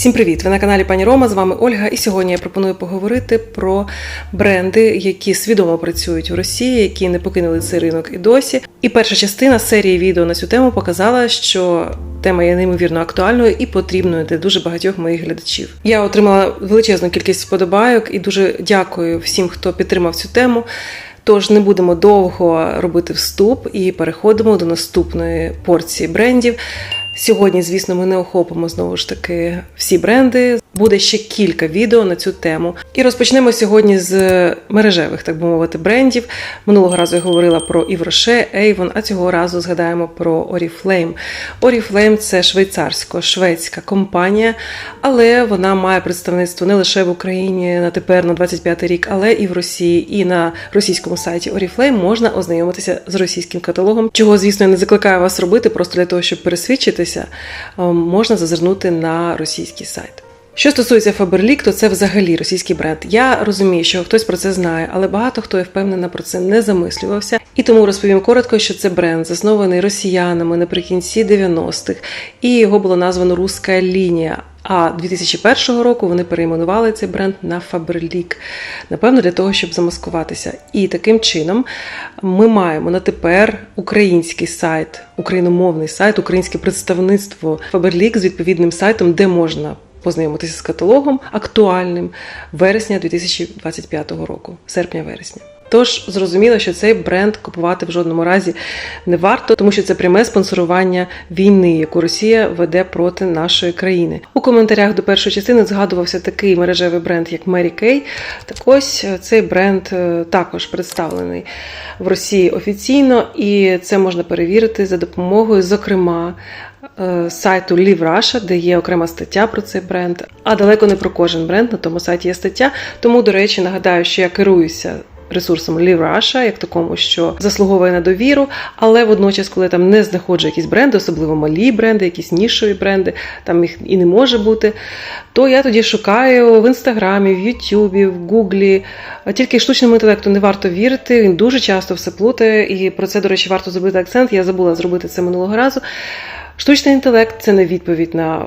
Всім привіт! Ви на каналі Пані Рома. З вами Ольга. І сьогодні я пропоную поговорити про бренди, які свідомо працюють в Росії, які не покинули цей ринок і досі. І перша частина серії відео на цю тему показала, що тема є неймовірно актуальною і потрібною для дуже багатьох моїх глядачів. Я отримала величезну кількість вподобайок і дуже дякую всім, хто підтримав цю тему. Тож не будемо довго робити вступ і переходимо до наступної порції брендів. Сьогодні, звісно, ми не охопимо знову ж таки всі бренди. Буде ще кілька відео на цю тему. І розпочнемо сьогодні з мережевих, так би мовити, брендів. Минулого разу я говорила про Івроше, Avon, а цього разу згадаємо про Oriflame. Oriflame – це швейцарсько-шведська компанія, але вона має представництво не лише в Україні на тепер на 25 рік, але і в Росії. І на російському сайті Oriflame можна ознайомитися з російським каталогом, чого, звісно, я не закликаю вас робити, просто для того, щоб пересвідчитися, можна зазирнути на російський сайт. Що стосується Faberlic, то це взагалі російський бренд. Я розумію, що хтось про це знає, але багато хто я впевнена про це не замислювався. І тому розповім коротко, що це бренд заснований росіянами наприкінці 90-х, і його було названо Руська лінія. А 2001 року вони перейменували цей бренд на Faberlic, напевно, для того, щоб замаскуватися. І таким чином ми маємо на тепер український сайт, україномовний сайт, українське представництво Faberlic з відповідним сайтом, де можна познайомитися з каталогом актуальним вересня 2025 року, серпня-вересня. Тож зрозуміло, що цей бренд купувати в жодному разі не варто, тому що це пряме спонсорування війни, яку Росія веде проти нашої країни. У коментарях до першої частини згадувався такий мережевий бренд, як Mary Kay. Так ось цей бренд також представлений в Росії офіційно, і це можна перевірити за допомогою, зокрема. Сайту Live Russia, де є окрема стаття про цей бренд, а далеко не про кожен бренд на тому сайті є стаття. Тому, до речі, нагадаю, що я керуюся ресурсом Russia, як такому, що заслуговує на довіру, але водночас, коли там не знаходжу якісь бренди, особливо малі бренди, якісь нішові бренди, там їх і не може бути, то я тоді шукаю в інстаграмі, в Ютубі, в Гуглі. Тільки штучному інтелекту не варто вірити, він дуже часто все плутає, і про це, до речі, варто зробити акцент. Я забула зробити це минулого разу. Штучний інтелект це не відповідь на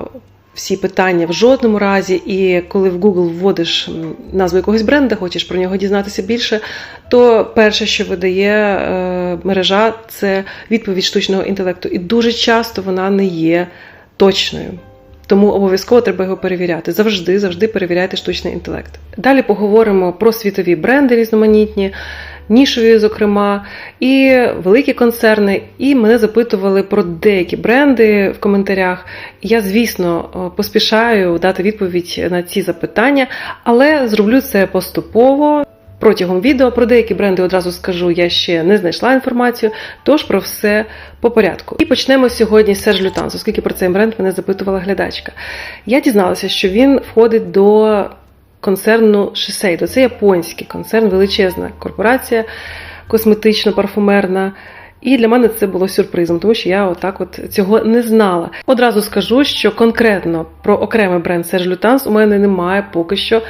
всі питання в жодному разі. І коли в Google вводиш назву якогось бренда, хочеш про нього дізнатися більше, то перше, що видає е, мережа, це відповідь штучного інтелекту. І дуже часто вона не є точною. Тому обов'язково треба його перевіряти. Завжди, завжди перевіряйте штучний інтелект. Далі поговоримо про світові бренди різноманітні нішові, зокрема, і великі концерни. І мене запитували про деякі бренди в коментарях. Я, звісно, поспішаю дати відповідь на ці запитання, але зроблю це поступово. Протягом відео про деякі бренди одразу скажу, я ще не знайшла інформацію, тож про все по порядку. І почнемо сьогодні з Серж Лютанс, оскільки про цей бренд мене запитувала глядачка. Я дізналася, що він входить до концерну Шисейдо. Це японський концерн, величезна корпорація косметично-парфумерна. І для мене це було сюрпризом, тому що я отак от цього не знала. Одразу скажу, що конкретно про окремий бренд Serge Lutens у мене немає поки що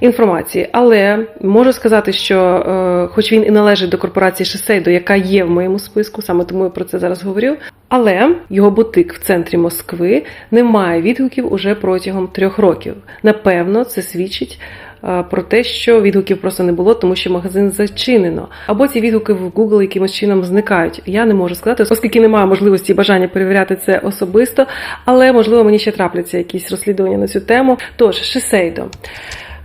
інформації. Але можу сказати, що, е, хоч він і належить до корпорації Shiseido, яка є в моєму списку, саме тому я про це зараз говорю. Але його бутик в центрі Москви не має відгуків уже протягом трьох років. Напевно, це свідчить. Е, про те, що відгуків просто не було, тому що магазин зачинено. Або ці відгуки в Google якимось чином зникають. Я не можу сказати, оскільки немає можливості і бажання перевіряти це особисто, але можливо мені ще трапляться якісь розслідування на цю тему. Тож, Шисейдо.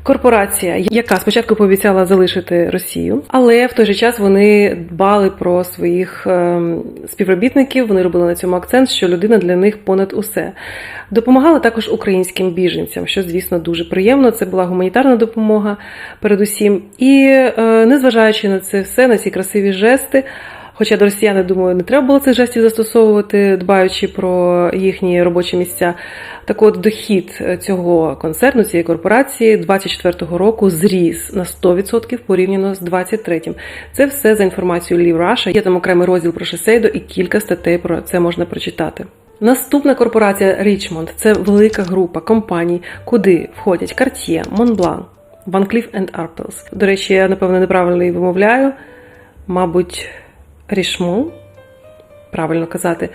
Корпорація, яка спочатку пообіцяла залишити Росію, але в той же час вони дбали про своїх ем, співробітників. Вони робили на цьому акцент, що людина для них понад усе. Допомагали також українським біженцям, що, звісно, дуже приємно. Це була гуманітарна допомога, передусім. І е, незважаючи на це все, на ці красиві жести. Хоча до росіян, я думаю, не треба було цих жестів застосовувати, дбаючи про їхні робочі місця. Так от дохід цього концерну, цієї корпорації 24-го року зріс на 100% порівняно з 23-м. Це все за інформацією Leave Russia. Є там окремий розділ про Шесейдо і кілька статей про це можна прочитати. Наступна корпорація Richmond – це велика група компаній, куди входять Cartier, Montblanc, Van Cleef Arpels. До речі, я напевно неправильно її вимовляю. Мабуть, Рішмон. правильно казати.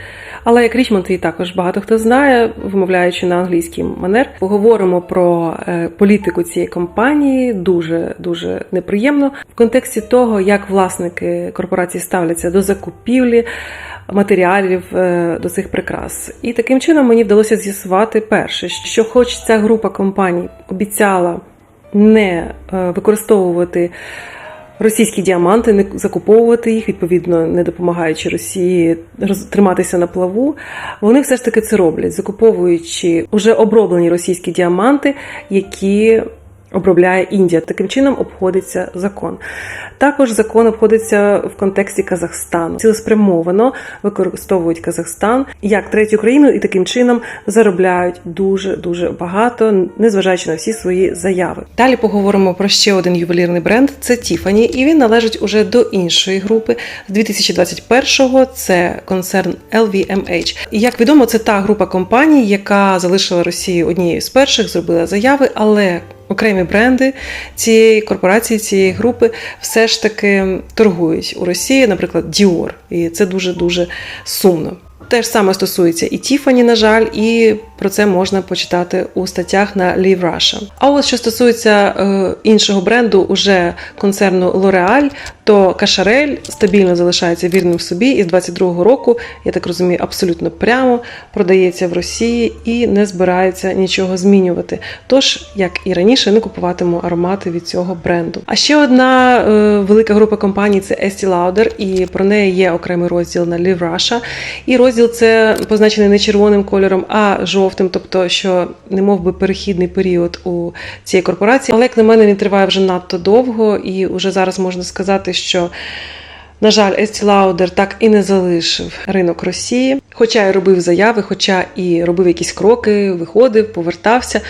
Але як Річмонд її також багато хто знає, вимовляючи на англійський манер, поговоримо про е, політику цієї компанії дуже дуже неприємно в контексті того, як власники корпорації ставляться до закупівлі матеріалів е, до цих прикрас. І таким чином мені вдалося з'ясувати перше, що, хоч ця група компаній обіцяла не е, використовувати російські діаманти, не закуповувати їх, відповідно, не допомагаючи Росії триматися на плаву. Вони все ж таки це роблять, закуповуючи уже оброблені російські діаманти, які обробляє Індія. Таким чином обходиться закон. Також закон обходиться в контексті Казахстану. Цілеспрямовано використовують Казахстан як третю країну і таким чином заробляють дуже дуже багато, незважаючи на всі свої заяви. Далі поговоримо про ще один ювелірний бренд. Це Tiffany, і він належить уже до іншої групи. З 2021-го це концерн LVMH. І як відомо, це та група компаній, яка залишила Росію однією з перших, зробила заяви, але окремі бренди цієї корпорації, цієї групи все ж таки торгують у Росії, наприклад, Dior. І це дуже дуже сумно. Те ж саме стосується і Тіфані, на жаль, і про це можна почитати у статтях на Live Russia. А от що стосується е, іншого бренду, уже концерну L'Oreal, то Кашарель стабільно залишається вірним собі і з 22-го року, я так розумію, абсолютно прямо продається в Росії і не збирається нічого змінювати. Тож, як і раніше, не купуватиму аромати від цього бренду. А ще одна е, велика група компаній це Estee Lauder, і про неї є окремий розділ на Live Russia. І розділ це позначений не червоним кольором, а жовтим, тобто, що не мов би перехідний період у цієї корпорації. Але як на мене він триває вже надто довго, і вже зараз можна сказати, що. На жаль, Estee Lauder так і не залишив ринок Росії, хоча й робив заяви, хоча і робив якісь кроки, виходив, повертався.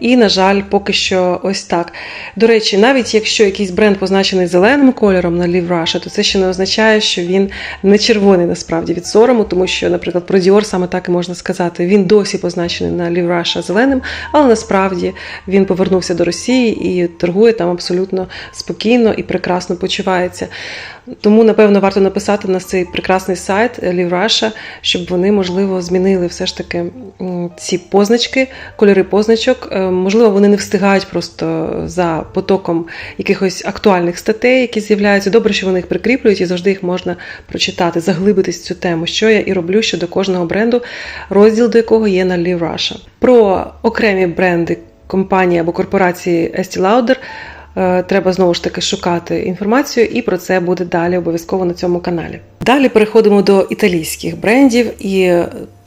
І, на жаль, поки що ось так. До речі, навіть якщо якийсь бренд позначений зеленим кольором на Live Russia, то це ще не означає, що він не червоний насправді від сорому, тому що, наприклад, про Dior саме так і можна сказати. Він досі позначений на Live Russia зеленим, але насправді він повернувся до Росії і торгує там абсолютно спокійно і прекрасно почувається. Тому, напевно, варто написати на цей прекрасний сайт Live Russia, щоб вони, можливо, змінили все ж таки ці позначки, кольори позначок. Е, Можливо, вони не встигають просто за потоком якихось актуальних статей, які з'являються. Добре, що вони їх прикріплюють і завжди їх можна прочитати, заглибитись в цю тему, що я і роблю щодо кожного бренду, розділ до якого є на Live Russia. Про окремі бренди компанії або корпорації Estee Lauder Треба знову ж таки шукати інформацію, і про це буде далі обов'язково на цьому каналі. Далі переходимо до італійських брендів, і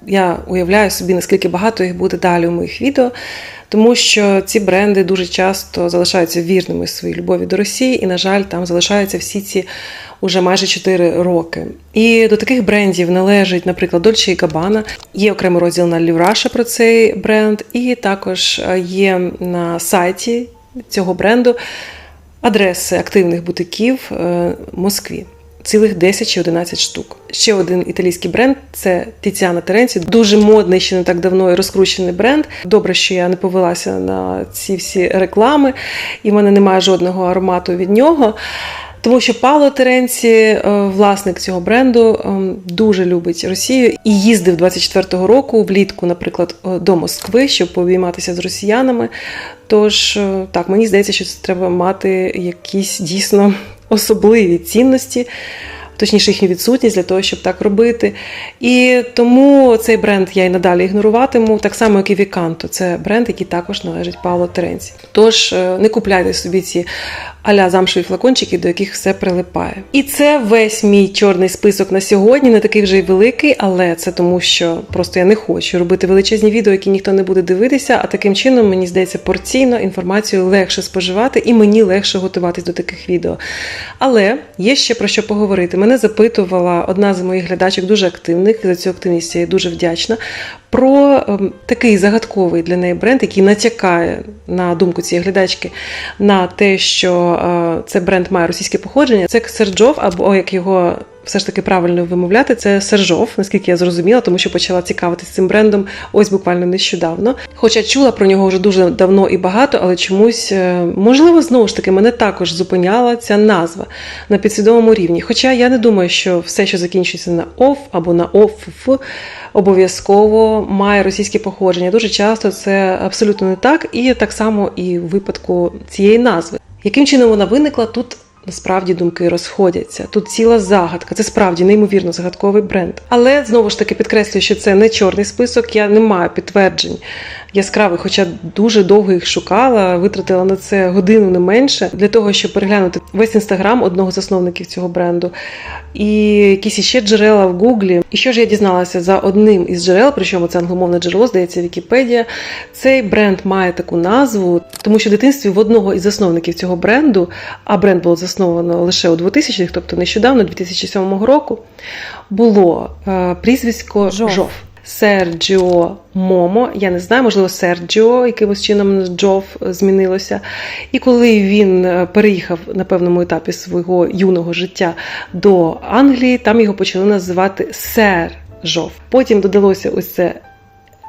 я уявляю собі, наскільки багато їх буде далі у моїх відео, тому що ці бренди дуже часто залишаються вірними своїй любові до Росії, і, на жаль, там залишаються всі ці уже майже 4 роки. І до таких брендів належить, наприклад, Dolce Gabbana. Є окремий розділ на Russia про цей бренд, і також є на сайті цього бренду адреси активних бутиків в Москві. Цілих 10 чи 11 штук. Ще один італійський бренд це Тіціана Теренці. Дуже модний, ще не так давно і розкручений бренд. Добре, що я не повелася на ці всі реклами, і в мене немає жодного аромату від нього. Тому що Павло Теренці, власник цього бренду, дуже любить Росію і їздив 24-го року влітку, наприклад, до Москви, щоб пообійматися з росіянами. Тож так, мені здається, що це треба мати якісь дійсно особливі цінності. Точніше, їхню відсутність для того, щоб так робити. І тому цей бренд я й надалі ігноруватиму, так само, як і Віканто. Це бренд, який також належить Павло Теренці. Тож не купляйте собі ці аля замшеві флакончики, до яких все прилипає. І це весь мій чорний список на сьогодні, не такий вже й великий, але це тому, що просто я не хочу робити величезні відео, які ніхто не буде дивитися. А таким чином, мені здається, порційно інформацію легше споживати і мені легше готуватись до таких відео. Але є ще про що поговорити. Мене запитувала одна з моїх глядачок, дуже активних, за цю активність я дуже вдячна. Про ем, такий загадковий для неї бренд, який натякає на думку цієї глядачки на те, що е, це бренд має російське походження. Це Серджов, або як його все ж таки правильно вимовляти, це Сержов, наскільки я зрозуміла, тому що почала цікавитися цим брендом ось буквально нещодавно. Хоча чула про нього вже дуже давно і багато, але чомусь, е, можливо, знову ж таки, мене також зупиняла ця назва на підсвідомому рівні. Хоча я не думаю, що все, що закінчується на ов або на оф, обов'язково має російське походження. Дуже часто це абсолютно не так, і так само і в випадку цієї назви. Яким чином вона виникла тут? Насправді думки розходяться. Тут ціла загадка. Це справді неймовірно загадковий бренд. Але знову ж таки підкреслюю, що це не чорний список. Я не маю підтверджень яскравих, хоча дуже довго їх шукала, витратила на це годину не менше для того, щоб переглянути весь інстаграм одного з засновників цього бренду і якісь іще джерела в Гуглі. І що ж я дізналася за одним із джерел, причому це англомовне джерело, здається, Вікіпедія. Цей бренд має таку назву, тому що в дитинстві в одного із засновників цього бренду, а бренд було засновано лише у 2000-х, тобто нещодавно, 2007 року, було е, прізвисько Жов. Жов. Серджіо Момо, я не знаю, можливо, Серджіо якимось чином Джов змінилося. І коли він е, переїхав на певному етапі свого юного життя до Англії, там його почали називати Сер Жов. Потім додалося ось це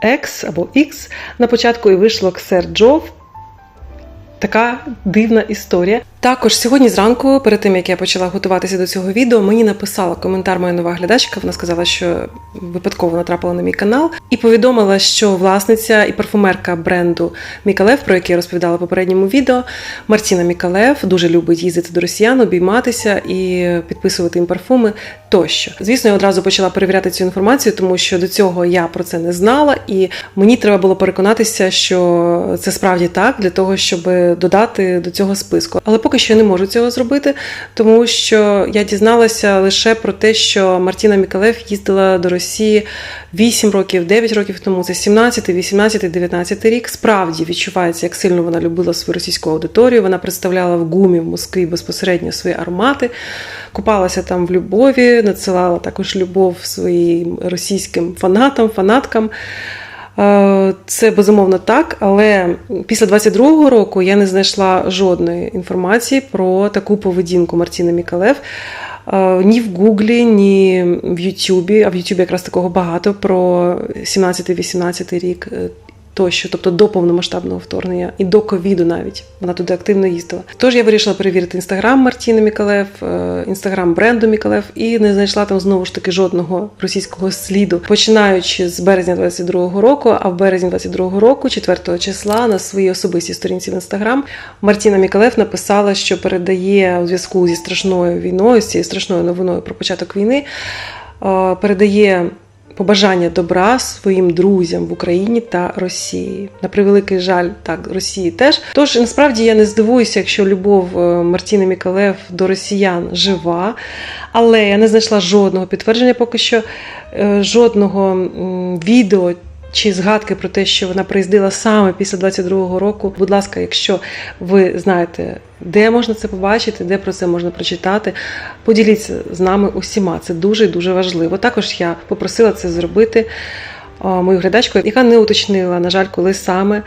X або X на початку і вийшло Ксер Джов. Така дивна історія. Також сьогодні зранку, перед тим як я почала готуватися до цього відео, мені написала коментар моя нова глядачка. Вона сказала, що випадково натрапила на мій канал, і повідомила, що власниця і парфумерка бренду Мікалев, про який я розповідала в попередньому відео, Мартіна Мікалев дуже любить їздити до росіян, обійматися і підписувати їм парфуми тощо. Звісно, я одразу почала перевіряти цю інформацію, тому що до цього я про це не знала, і мені треба було переконатися, що це справді так, для того, щоб додати до цього списку. Але поки що я не можу цього зробити, тому що я дізналася лише про те, що Мартіна Мікалев їздила до Росії 8 років, 9 років тому. Це 17, 18, 19 рік. Справді відчувається, як сильно вона любила свою російську аудиторію. Вона представляла в гумі в Москві безпосередньо свої аромати, купалася там в любові, надсилала також любов своїм російським фанатам, фанаткам. Е, Це безумовно так, але після 22-го року я не знайшла жодної інформації про таку поведінку Мартіни Мікалев. Е, Ні в Гуглі, ні в Ютубі, а в Ютубі якраз такого багато про 17-18 рік е, тощо, тобто до повномасштабного вторгнення і до ковіду навіть вона туди активно їздила. Тож я вирішила перевірити інстаграм Мартіни Мікалев, е, інстаграм бренду Мікалев і не знайшла там знову ж таки жодного російського сліду, починаючи з березня 22-го року. А в березні 22-го року, 4-го числа, на своїй особистій сторінці в інстаграм Мартіна Мікалев написала, що передає у зв'язку зі страшною війною, з цією страшною новиною про початок війни, е, передає побажання добра своїм друзям в Україні та Росії. На превеликий жаль, так Росії теж. Тож насправді я не здивуюся, якщо любов е, Мартіни Мікалев до росіян жива, але я не знайшла жодного підтвердження, поки що е, жодного відео. Чи згадки про те, що вона приїздила саме після 22-го року. Будь ласка, якщо ви знаєте, де можна це побачити, де про це можна прочитати, поділіться з нами усіма. Це дуже дуже важливо. Також я попросила це зробити мою глядачку, яка не уточнила, на жаль, коли саме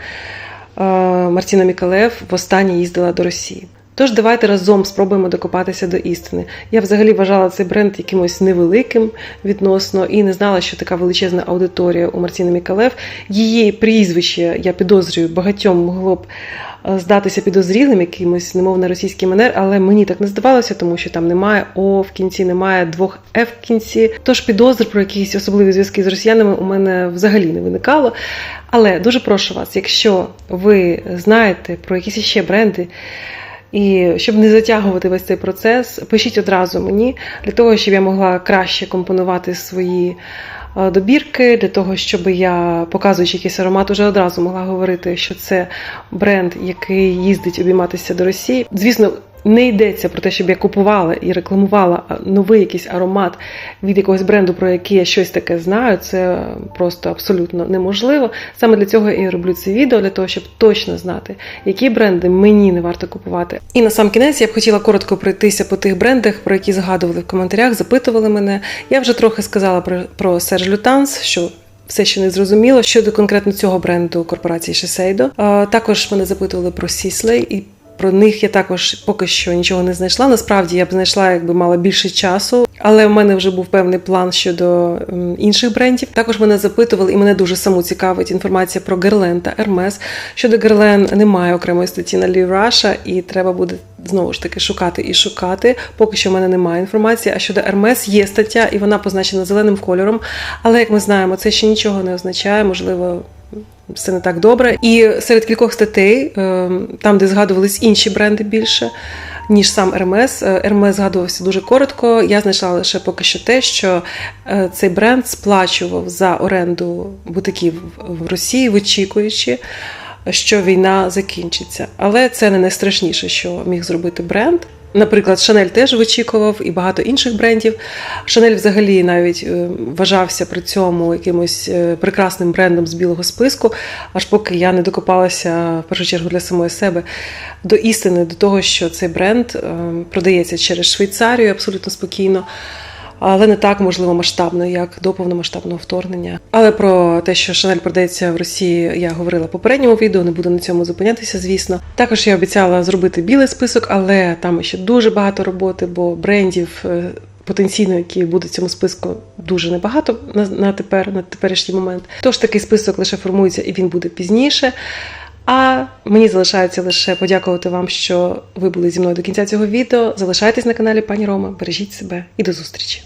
Мартіна Мікалев востаннє їздила до Росії. Тож давайте разом спробуємо докопатися до істини. Я взагалі вважала цей бренд якимось невеликим відносно і не знала, що така величезна аудиторія у Мартіни Мікалев. Її прізвище, я підозрюю, багатьом могло б е, здатися підозрілим, якимось немов на російський манер, але мені так не здавалося, тому що там немає О в кінці, немає двох Ф в кінці. Тож підозр про якісь особливі зв'язки з росіянами у мене взагалі не виникало. Але дуже прошу вас, якщо ви знаєте про якісь ще бренди. І щоб не затягувати весь цей процес, пишіть одразу мені для того, щоб я могла краще компонувати свої е, добірки, для того, щоб я, показуючи якийсь аромат, уже одразу могла говорити, що це бренд, який їздить обійматися до Росії. Звісно. Не йдеться про те, щоб я купувала і рекламувала новий якийсь аромат від якогось бренду, про який я щось таке знаю. Це просто абсолютно неможливо. Саме для цього я і роблю це відео, для того, щоб точно знати, які бренди мені не варто купувати. І на сам кінець я б хотіла коротко пройтися по тих брендах, про які згадували в коментарях, запитували мене. Я вже трохи сказала про, про Серж Лютанс, що все, що не зрозуміло щодо конкретно цього бренду корпорації Shiseido. Також мене запитували про Сіслей і Про них я також поки що нічого не знайшла. Насправді я б знайшла, якби мала більше часу, але в мене вже був певний план щодо інших брендів. Також мене запитували, і мене дуже саму цікавить інформація про Герлен та Hermes. Щодо Герлен немає окремої статті на Russia, і треба буде знову ж таки шукати і шукати. Поки що в мене немає інформації. А щодо Hermes є стаття, і вона позначена зеленим кольором. Але як ми знаємо, це ще нічого не означає. Можливо, все не так добре. І серед кількох статей, е, там, де згадувались інші бренди більше. Ніж сам Hermes. Е, згадувався дуже коротко. Я знайшла лише поки що те, що е, цей бренд сплачував за оренду бутиків в Росії, вичікуючи, що війна закінчиться. Але це не найстрашніше, що міг зробити бренд. Наприклад, Шанель теж вичікував і багато інших брендів. Шанель взагалі навіть е, вважався при цьому якимось е, прекрасним брендом з білого списку, аж поки я не докопалася в першу чергу для самої себе до істини, до того, що цей бренд е, продається через Швейцарію абсолютно спокійно. Але не так можливо масштабно, як до повномасштабного вторгнення. Але про те, що Шанель продається в Росії, я говорила в попередньому відео, не буду на цьому зупинятися, звісно. Також я обіцяла зробити білий список, але там ще дуже багато роботи, бо брендів е, потенційно, які будуть цьому списку, дуже небагато на, на тепер, на теперішній момент. Тож такий список лише формується і він буде пізніше. А мені залишається лише подякувати вам, що ви були зі мною до кінця цього відео. Залишайтесь на каналі Пані Рома, бережіть себе і до зустрічі!